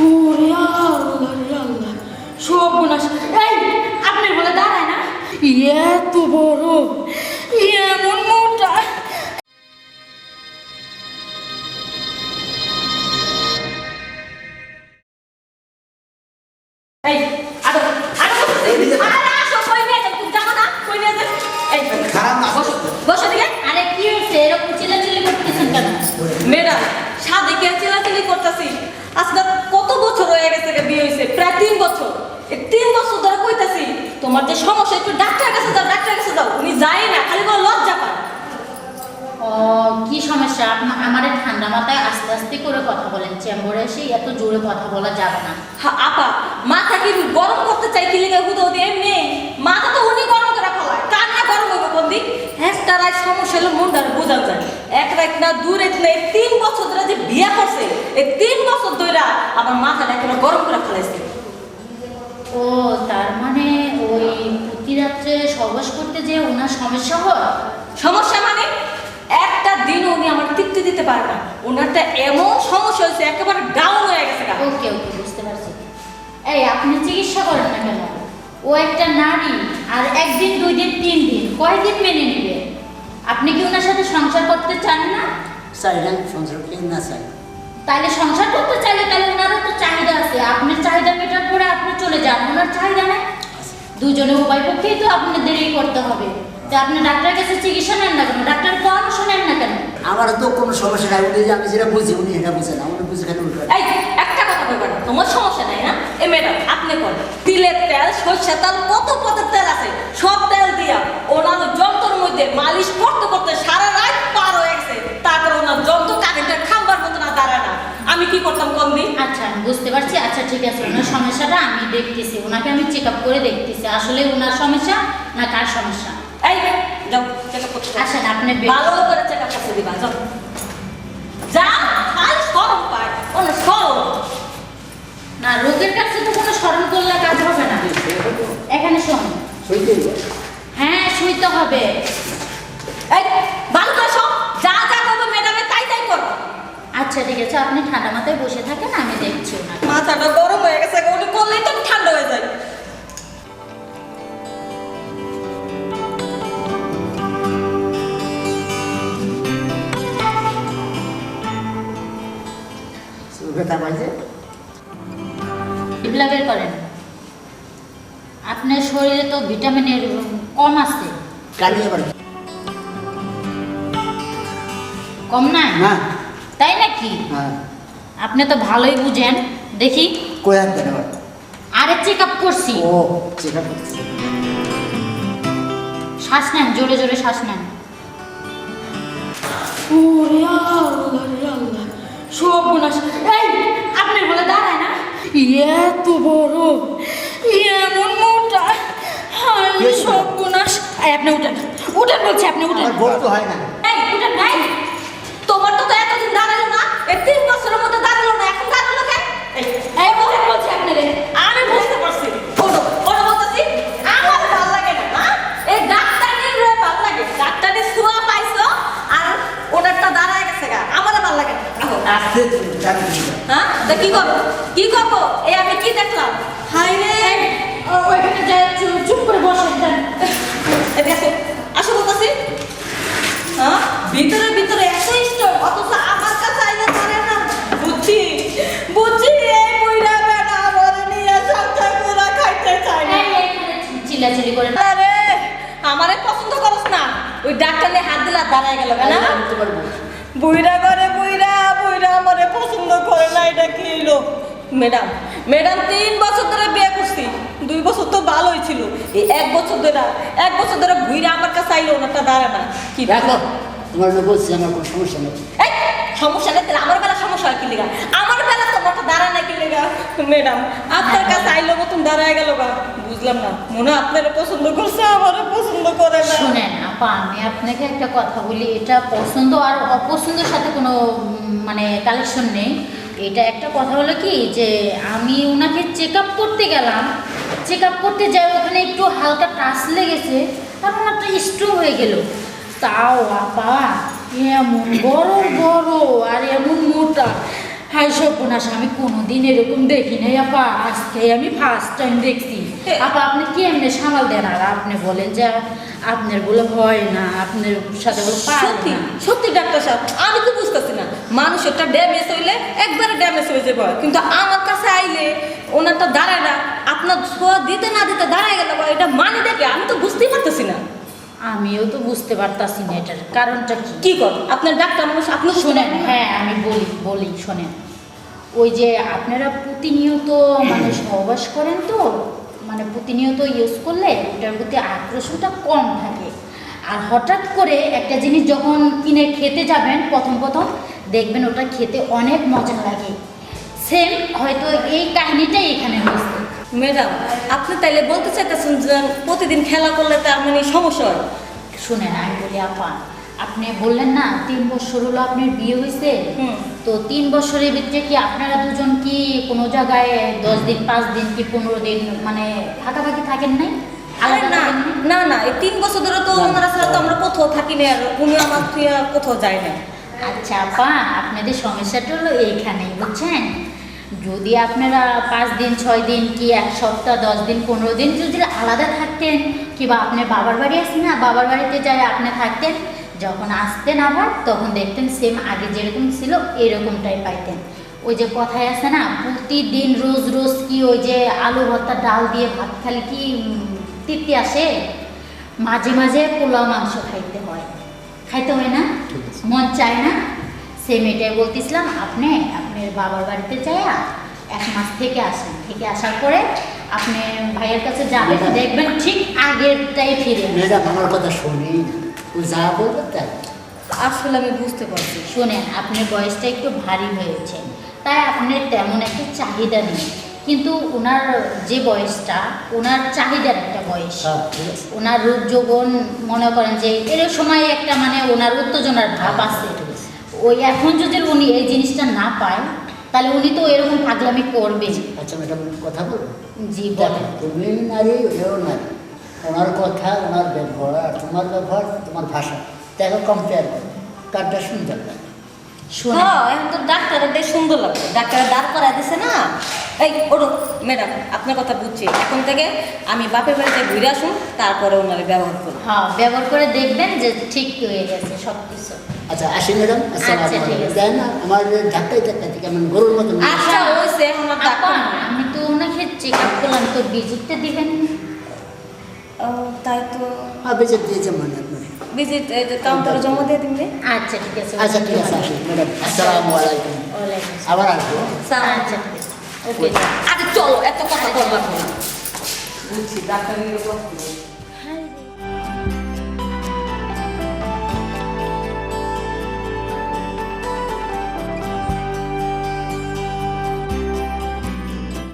ওরে আল্লাহ রে আল্লাহ। সর্বনাশ। এই আপনি বলে দাঁড়ায় না? এত বড় এমন মোটা। এই আরও আরও আরে আসো কই নিয়ে যাও তুমি জানো না কই নিয়ে যাও এই খারাপ না বসো বসো দিকে আরে কি হয়েছে এরকম চিল্লাচিল্লি করতেছেন কেন ম্যাডাম সাদেকে চিলাচিলি করতেছি আজকে কত বছর হয়ে গেছে গে বিয়ে হয়েছে প্রায় তিন বছর এই তিন বছর ধরে কইতাছি তোমার যে সমস্যা একটু ডাক্তারের কাছে যাও ডাক্তারের কাছে যাও। উনি যায় না খালি কোনো লজ্জা পায়। ও কি সমস্যা? আমারে ঠান্ডা মাথায় আস্তে আস্তে করে কথা বলেন। চেম্বরে এসে এত জোরে কথা বলা যাবে না। আপা মাথা কি গরম করতে চাই কি লেগে হুদো দিয়ে এমনি? মাথা তো উনি গরম করে ফেলায় কার না গরম হবে বন্দি একটা রাত সমস্যা হলে মনটা বোঝা যায়। এক রাত না দু রাত না তিন বছর ধরে যে বিয়ে করছে এই তিন বছর ধরে আমার মাথাটা একেবারে গরম করে ফেলাইছে ও তার মানে ওই প্রতি রাত্রে সহবাস করতে যে ওনার সমস্যা হয় সমস্যা মানে একটা দিন উনি আমার তৃপ্তি দিতে পারে না ওনারটা এমন সমস্যা হয়েছে একেবারে ডাউন হয়ে গেছে গা। ওকে ওকে বুঝতে পারছি। এই আপনি চিকিৎসা করেন না কেন? ও একটা নারী আর একদিন দুই দিন তিন দিন কয়দিন মেনে নেবে? আপনি কি ওনার সাথে সংসার করতে চান না? চাইলেন সংসার কে না চাই। তাহলে সংসার করতে চাইলে তাহলে ওনারও তো চাহিদা আছে। আপনার চাহিদা মেটার পরে আপনি চলে যান ওনার চাহিদা নেই। দুজনে উপায় পক্ষেই তো আপনাদের এই করতে হবে। তো আপনি ডাক্তারের কাছে চিকিৎসা নেন না কেন? ডাক্তারের পরামর্শ নেন না কেন? আমার তো কোনো সমস্যা নাই। উনি আমি যেটা বুঝি উনি এটা বুঝেন আমার বুঝে খালি উল্টো এই একটা কথা কইবার না, তোমার সমস্যা নাই না এ ম্যাডাম আপনি করেন তিলের তেল সর্ষের তেল কত পদের তেল আছে? সব তেল দিয়া ওনার যন্ত্রের মধ্যে মালিশ করতে করতে সারা রাত পার হয়ে গেছে। তারপর ওনার যন্ত্র কারেন্টের খাম্বার মতো না দাঁড়ায় না। আমি কি করতাম কম দিন? আচ্ছা আমি বুঝতে পারছি। আচ্ছা ঠিক আছে। ওনার সমস্যাটা আমি দেখতেছি। ওনাকে আমি চেক আপ করে দেখতেছি। আসলে ওনার সমস্যা না কার সমস্যা? এই যাও চেক আপ করতে আসেন আপনি ভালো করে চেক আপ করতে দিবা যাও। যা খালি সরম পায়। না রোগের কাছে তো কোনো স্মরণ করলে কাজ হবে না। এখানে শোন। হ্যাঁ শুইতে হবে। এই ভালো করে শোন যা যা করব ম্যাডামে তাই তাই করো। আচ্ছা ঠিক আছে আপনি ঠান্ডা মাথায় বসে থাকেন আমি দেখছি ওনাকে। মাথাটা গরম হয়ে গেছে উনি করলেই তো ঠান্ডা হয়ে যায় আপনার শরীরে তো ভিটামিনের কম আছে। কম না। তাই নাকি? হ্যাঁ। আপনি তো ভালোই বুঝেন। দেখি। কই হাত দেন এবার আরে চেক আপ করছি। ও চেক আপ করতেছে শ্বাস নেন জোরে জোরে শ্বাস নেন। ওরে আল্লাহ রে আল্লাহ। সর্বনাশ। এই আপনি বলে দাঁড়ায় না। এত বড়। এমন মোটা। সর্বনাশ। এই আপনি উঠেন। উঠেন বলছি আপনি উঠেন। বলতে হয় না। এই উঠেন ভাই তোমার তো এতদিন দাঁড়াল না। এই তিন বছরের মধ্যে দাঁড়াল না। এখন দাঁড়াল কেন? এই, এই বলছি আপনি রে। আমি বুঝতে পারছি। ওঠো ওঠো বলতেছি। আমার ভালো লাগে না হ্যাঁ? এই ডাক্তারের রে ভালো লাগে। ডাক্তারের পাইছো আর ওনারটা দাঁড়ায় গেছে গা। আমার ভালো লাগে না। আসতে না। হ্যাঁ? তা কি করব? কি করব? এই আমি কি ওইখানে যাই চুপ- করে বসেন যান। এদিকে আসো বলতেছি। হ্যাঁ? ভিতরে ভিতরে এত স্টোর অথচ আমার কাছে আইলে ধরে না। বুঝছি? বুঝছি এই বুইরা বেটা আমার নিয়ে সংসার করে খাইতে চাই চিল্লাচিল্লি করেন আরে আমারে পছন্দ করস না। ওই ডাক্তার হাত দিলা দাঁড়ায় গেল না বুইরা করে বুইরা বুইরা আমারে পছন্দ করে না এটা কি ম্যাডাম ম্যাডাম তিন বছর ধরে বিয়ে করছি। দুই বছর তো ভালোই ছিল। এই এক বছর ধরে এক বছর ধরে ঘুরে আমার কাছে আইলো ওনারটা দাঁড়ায় না কি দেখো তোমার না বলছি আমার কোনো সমস্যা নেই। এই সমস্যা নেই তাহলে আমার বেলা সমস্যা হয় কি লেগা? আমার বেলা তো মোটা দাঁড়ায় না কি লেগা? ম্যাডাম আপনার কাছে আইলো মতন দাঁড়ায় গেল গা। বুঝলাম না মনে হয় আপনারা পছন্দ করছে আমারও পছন্দ করে না। শুনেন আপা আমি আপনাকে একটা কথা বলি এটা পছন্দ আর অপছন্দের সাথে কোনো মানে কালেকশন নেই। এটা একটা কথা হলো কি যে আমি ওনাকে চেক আপ করতে গেলাম চেক আপ করতে যাই ওখানে একটু হালকা টাচ লেগেছে তারপর একটা স্ট্রোক হয়ে গেল। তাও আপা এমন বড় বড় আর এমন মোটা। হাই সর্বনাশ আমি কোনোদিন এরকম দেখি নাই আপা। আজকে আমি ফার্স্ট টাইম দেখছি। আপা আপনি কি এমনি সামাল দেন? আর আপনি বলেন যে আপনার বলে হয় না আপনার সাথে বলে সত্যি সত্যি ডাক্তার সাহেব আমি তো বুঝতেছি না মানুষ একটা ড্যামেজ হইলে একবারে ড্যামেজ হয়ে যাবে। কিন্তু আমার কাছে আইলে ওনারটা দাঁড়ায় না। আপনার ছোঁয়া দিতে না দিতে দাঁড়ায় গেল এটা মানে দেখে আমি তো বুঝতেই পারতেছি না। আমিও তো বুঝতে পারতাছি না এটার কারণটা কি? কি কর? আপনার ডাক্তার মানুষ আপনি শোনেন হ্যাঁ আমি বলি বলি শোনেন। ওই যে আপনারা প্রতিনিয়ত মানে সহবাস করেন তো মানে প্রতিনিয়ত ইউজ করলে ওটার প্রতি আগ্রহটা কম থাকে। আর হঠাৎ করে একটা জিনিস যখন কিনে খেতে যাবেন প্রথম প্রথম দেখবেন ওটা খেতে অনেক মজা লাগে। সেম হয়তো এই কাহিনিটাই এখানে হয়েছে। ম্যাডাম আপনি তাইলে বলতে চাইতেছেন যে প্রতিদিন খেলা করলে তার মানে সমস্যা হয়? শুনেন আমি বলি আপা আপনি বললেন না তিন বছর হলো আপনার বিয়ে হয়েছে। হুম। তো তিন বছরের ভিতরে কি আপনারা দুজন কি কোনো জায়গায় দশ দিন পাঁচ দিন কি পনেরো দিন মানে ফাঁকাফাঁকি থাকেন নাই? আরে না? না না এই তিন বছর ধরে তো ওনারা ছাড়া তো আমরা কোথাও থাকি না আর উনি আমার কোথাও যায় না আচ্ছা আপা, আপনাদের সমস্যাটা হলো এইখানেই, বুঝছেন? যদি আপনারা পাঁচ দিন, ছয় দিন কি এক সপ্তাহ, দশ দিন, পনেরো দিন যদি আলাদা থাকতেন, কিংবা আপনার বাবার বাড়ি আসেন না, বাবার বাড়িতে যাই আপনি থাকতেন, যখন আসতেন আবার, তখন দেখতেন সেম আগে যেরকম ছিল, এরকমটাই পাইতেন। ওই যে কথায় আছে না, প্রতিদিন রোজ রোজ কি ওই যে আলু ভর্তা, ডাল দিয়ে ভাত খালি কি তৃপ্তি আসে? মাঝে মাঝে পোলাও, মাংস খাইতে হয়। খাইতে হয় না মন চায় না। সেম এটাই বলতেছিলাম আপনি আপনার বাবার বাড়িতে যাইয়া এক মাস থেকে আসেন। থেকে আসার পরে আপনি ভাইয়ের কাছে যাবেন। দেখবেন ঠিক আগেরটাই ফিরে ম্যাডাম আমার কথা শুনেই না। ও যা বলবে তাই। আসলে আমি বুঝতে পারছি। শোনেন আপনার বয়সটা একটু ভারী হয়েছে তাই আপনার তেমন একটা চাহিদা নেই। কিন্তু ওনার যে বয়সটা ওনার চাহিদা একটা বয়স। হ্যাঁ। ওনার রূপ যৌবন মনে করেন যে এর সময় একটা মানে ওনার উত্তেজনার ভাব আছে ওই এখন যদি উনি এই জিনিসটা না পায় তাহলে উনি তো এরকম পাগলামি করবে। আচ্ছা ম্যাডাম কথা বলব জি বলেন। তুমি নারী এও নারী ওনার কথা ওনার ব্যবহার আর তোমার ব্যবহার তোমার ভাষা। দেখো কম্পেয়ার করো। কারটা সুন্দর লাগে শুনে হ্যাঁ এখন তো ডাক্তারের দেখ সুন্দর লাগবে ডাক্তারের দাঁড় করাই দিছে না। এই ওরো ম্যাডাম আপনার কথা বুঝছি। এখন থেকে আমি বাপের বাড়িতে ঘুরে আসুন তারপরে ওনারা ব্যবহার করুন হ্যাঁ ব্যবহার করে দেখবেন যে ঠিক হয়ে গেছে সব কিছু আচ্ছা আসি ম্যাডাম আসসালামু আচ্ছা, আমার ধাক্কাই গরুর আচ্ছা হয়েছে আমি তো ওনাকে চেক আপ করলাম তো ভিজিটটা দিবেন? ও, তাই তো। আপনার ভিজিট কাউন্টারে জমা দিয়ে দিন আচ্ছা ঠিক আছে। আচ্ছা ঠিক আছে আসি ম্যাডাম আসসালামু আলাইকুম। ওয়ালাইকুম আবার আসব। আচ্ছা ঠিক আছে। আরে চলো এত কথা বলবার না। বুঝছি ডাক্তারের কথা